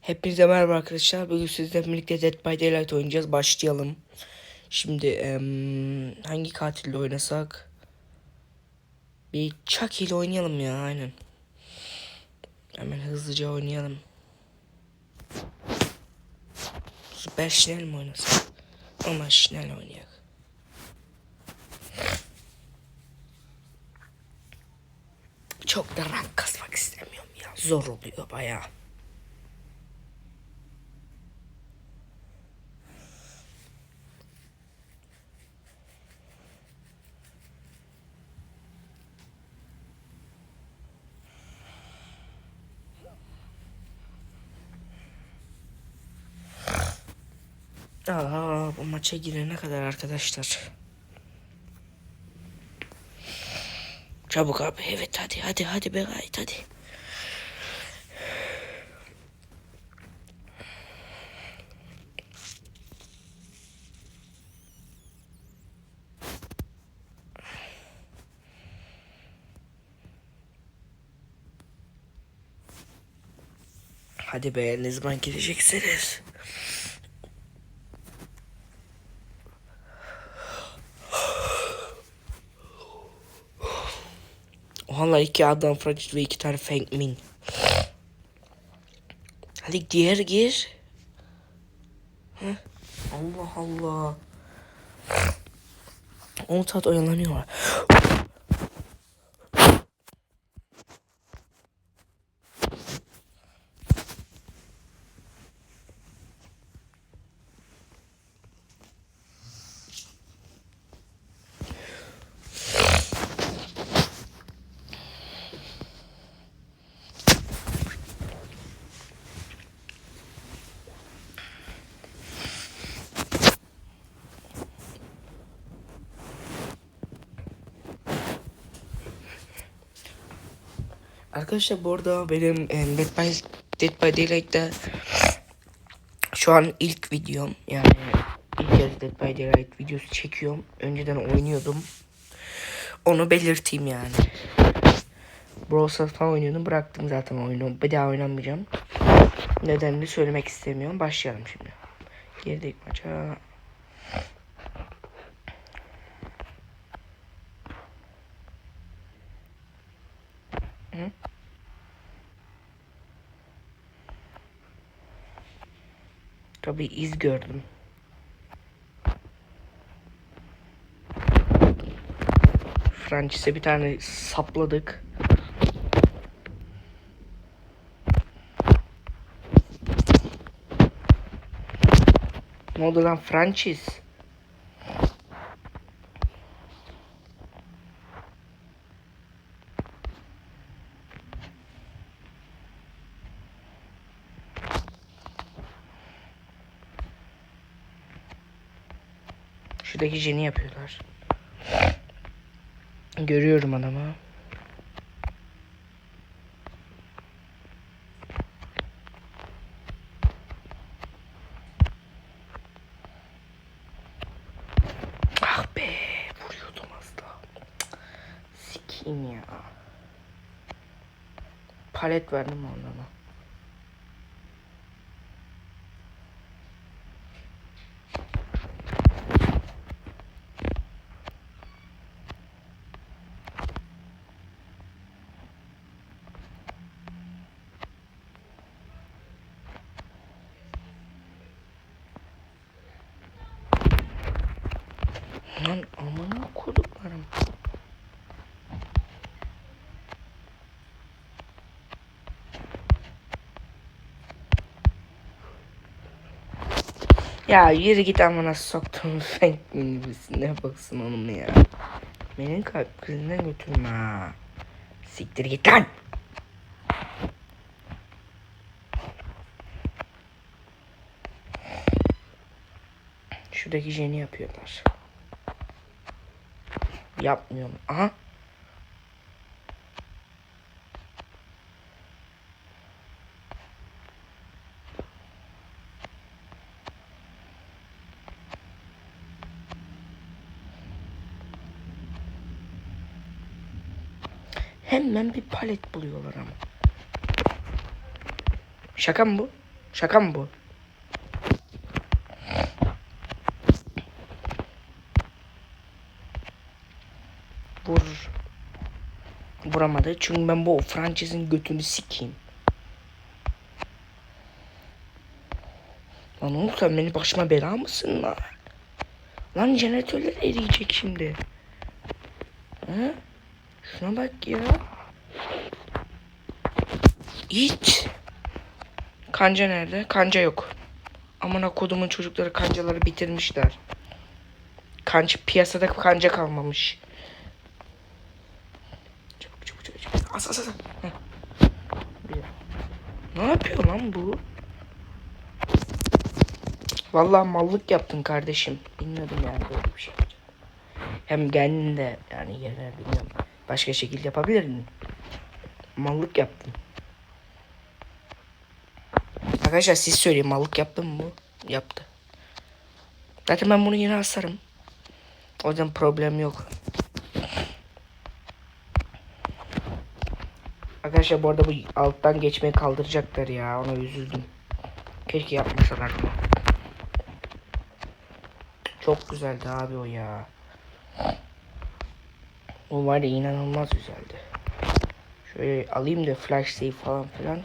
Hepinize merhaba arkadaşlar. Bugün sizlerle birlikte Dead by Daylight oynayacağız. Başlayalım. Şimdi em, hangi katille oynasak? Bir Chucky ile oynayalım ya aynen. Hemen hızlıca oynayalım. Süper Şinel mi oynasak? Ama Şinel oynayak. Çok da rank kasmak istemiyorum ya. Zor oluyor bayağı. Aa, bu maça girene kadar arkadaşlar. Çabuk abi evet hadi hadi hadi be gayet hadi. Hadi be ne zaman gireceksiniz? Valla iki adam Francis ve iki tane Feng Min. Hadi diğer gir. Heh. Allah Allah. 10 saat oyalanıyorlar. Arkadaşlar bu arada benim e, Dead by, Dead by Daylight'ta şu an ilk videom yani ilk kez Dead by Daylight videosu çekiyorum. Önceden oynuyordum. Onu belirteyim yani. Brawl Stars falan oynuyordum. Bıraktım zaten oyunu. Bir daha oynamayacağım. Nedenini söylemek istemiyorum. Başlayalım şimdi. Girdik maça. Hı? Tabii iz gördüm. Francis'e bir tane sapladık. Ne oldu lan Francis? Şuradaki jeni yapıyorlar. Görüyorum adamı. Ah be, vuruyordum az daha. Sikiyim ya. Palet verdim onlara. Lan amına koduklarım. Ya yürü git amına soktum sen minibüsüne baksın oğlum ya. Benim kalp krizinden götürme ha. Siktir git lan. Şuradaki jeni yapıyorlar. Yapmıyorum. Aha. Hemen bir palet buluyorlar ama. Şaka mı bu? Şaka mı bu? Vuramadı. Çünkü ben bu Fransızın götünü sikeyim. Lan oğlum sen beni başıma bela mısın lan? Lan jeneratörler eriyecek şimdi. Ha? Şuna bak ya. İt. Kanca nerede? Kanca yok. Amına kodumun çocukları kancaları bitirmişler. Kanca piyasada kanca kalmamış. Çabuk çabuk çabuk. çabuk. As as as. Ne yapıyor lan bu? Vallahi mallık yaptın kardeşim. Bilmiyordum yani böyle bir şey. Hem kendin de yani yerine bilmiyorum. Başka şekilde yapabilirdin. Mallık yaptın. Arkadaşlar siz söyleyin mallık yaptın mı? Yaptı. Zaten ben bunu yine asarım. O yüzden problem yok. Arkadaşlar bu arada bu alttan geçmeyi kaldıracaklar ya. Ona üzüldüm. Keşke yapmasalar bunu. Çok güzeldi abi o ya. O var ya inanılmaz güzeldi. Şöyle alayım da flash save falan filan.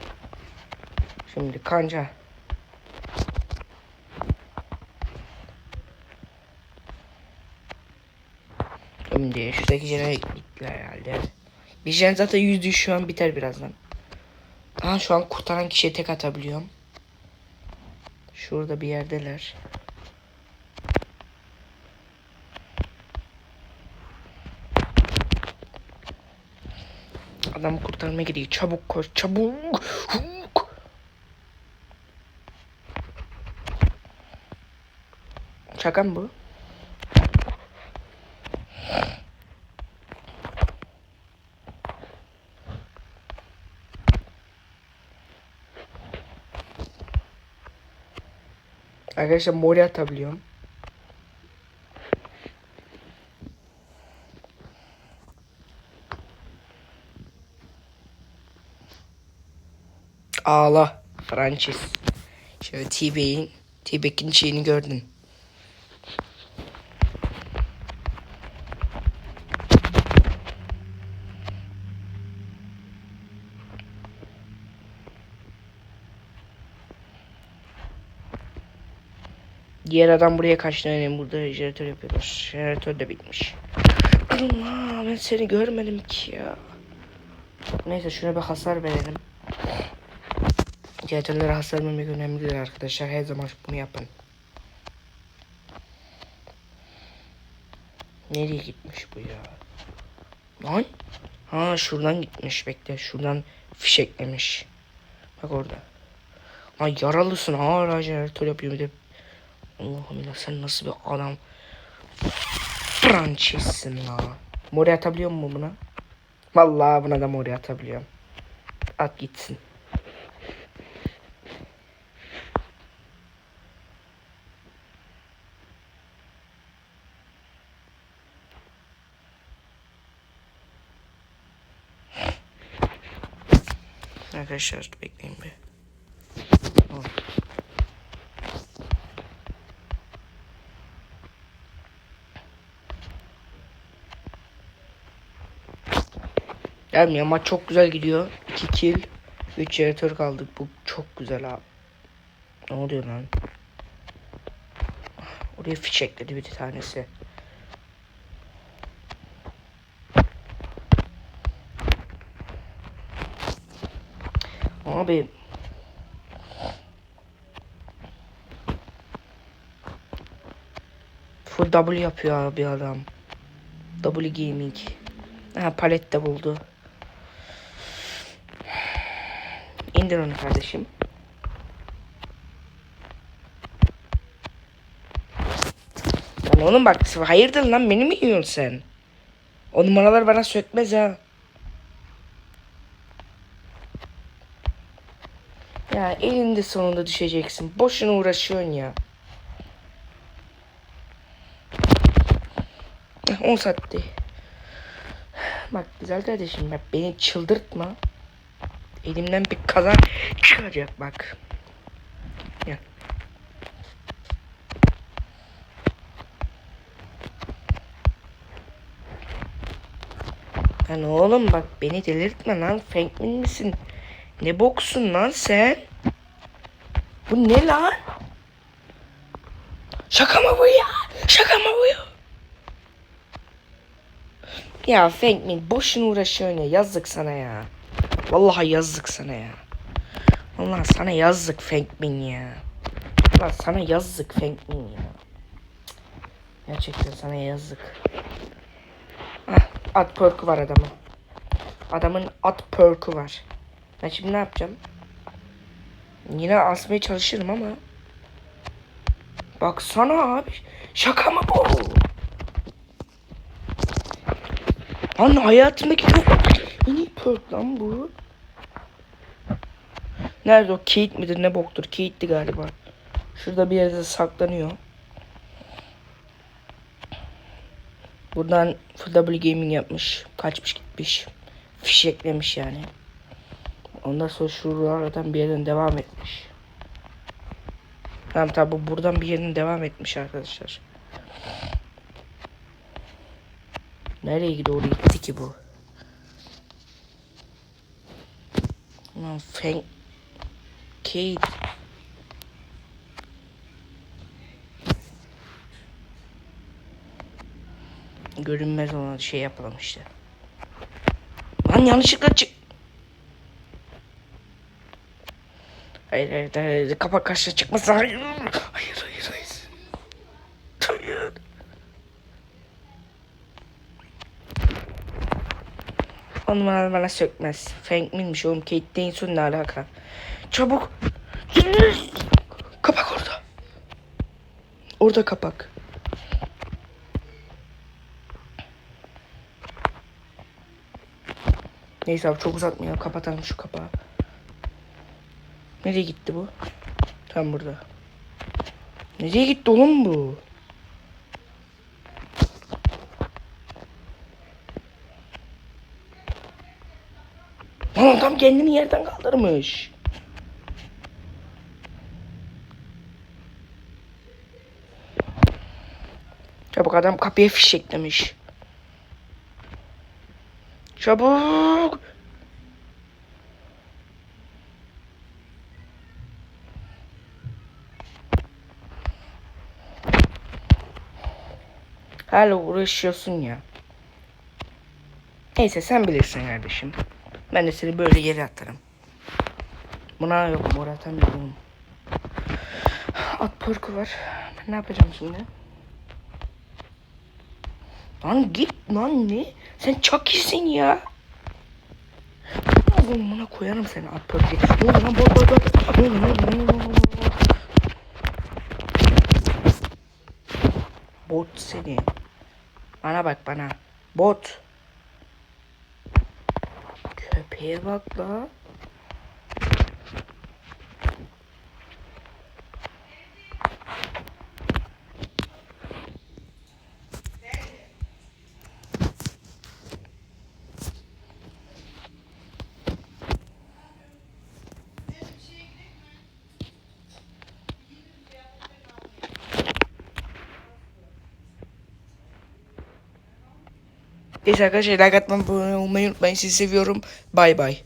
Şimdi kanca. Şimdi şuradaki jene gittiler herhalde. Jen zaten yüzde yüz şu an biter birazdan. Aha şu an kurtaran kişiye tek atabiliyorum. Şurada bir yerdeler. Adamı kurtarmaya gidiyor. Çabuk koş, çabuk. Şaka mı bu? Arkadaşlar mori atabiliyorum. Ağla Francis. Şöyle T-Bag'in T-Bag'in şeyini gördün. Diğer adam buraya kaçtı. Yani burada jeneratör yapıyorlar. Jeneratör de bitmiş. Allah ben seni görmedim ki ya. Neyse şuna bir hasar verelim. Jeneratörlere hasar vermek önemlidir arkadaşlar. Her zaman bunu yapın. Nereye gitmiş bu ya? Lan? Ha şuradan gitmiş bekle. Şuradan fişeklemiş. Bak orada. Lan yaralısın hala jeneratör yapıyor bir de. Allah'ım ya sen nasıl bir adam. Fransızsın la. Mori atabiliyor mu buna? Vallahi buna da mori atabiliyorum. At gitsin. Arkadaşlar bekleyin bir. Gelmiyor ama çok güzel gidiyor. 2 kill. 3 jeneratör kaldık. Bu çok güzel abi. Ne oluyor lan? Oraya fişekledi bir tanesi. Abi. Full W yapıyor abi adam. W Gaming. Ha palet de buldu. İndir onu kardeşim. Lan oğlum bak hayırdır lan beni mi yiyorsun sen? O numaralar bana sökmez ha. Ya elinde sonunda düşeceksin. Boşuna uğraşıyorsun ya. Heh, 10 saatte. Bak güzel kardeşim bak beni çıldırtma. Elimden bir kaza çıkacak bak. Gel. Lan oğlum bak beni delirtme lan. Frankmin misin? Ne boksun lan sen? Bu ne lan? Şaka mı bu ya? Şaka mı bu ya? Ya Frankmin boşuna uğraşıyorsun ya. Yazık sana ya. Vallahi yazık sana ya. Vallahi sana yazık Frankmin ya. Vallahi sana yazık Frankmin ya. Gerçekten sana yazık. Ah, at perk'ü var adamın. Adamın at perk'ü var. Ben şimdi ne yapacağım? Yine asmaya çalışırım ama. Baksana abi. Şaka mı bu? Lan hayatımdaki çok en iyi perk lan bu. Nerede o? Kate midir ne boktur? Kate'di galiba. Şurada bir yerde saklanıyor. Buradan Full W Gaming yapmış. Kaçmış gitmiş. Fişeklemiş yani. Ondan sonra şuralardan bir yerden devam etmiş. Tamam tabi bu buradan bir yerden devam etmiş arkadaşlar. Nereye doğru gitti ki bu? Lan Frank Kate görünmez olan şey yapalım işte. Lan yanlışlıkla çık. Hayır hayır hayır, kapak karşıya çıkmasın. Hayır. Hayır hayır hayır. Hayır. Onu bana, bana sökmez. Frank Min'miş oğlum. Kate Daneson ne alaka? Çabuk. Kapak orada. Orada kapak. Neyse abi çok uzatmayalım. Kapatalım şu kapağı. Nereye gitti bu? Tam burada. Nereye gitti oğlum bu? Lan adam kendini yerden kaldırmış. Çabuk adam kapıya fişeklemiş. Çabuk. Hala uğraşıyorsun ya. Neyse sen bilirsin kardeşim. Ben de seni böyle yere atarım. Buna yok mor atamıyorum. At porku var. Ben ne yapacağım şimdi? Lan git lan ne? Sen çok iyisin ya. Oğlum buna koyarım seni at porku. Ne oldu lan bot bot bot. Ne oldu oldu ne oldu? Bot seni. Bana bak bana. Bot. Köpeğe bak la. Neyse arkadaşlar like atmayı abone olmayı unutmayın. Sizi seviyorum. Bay bay.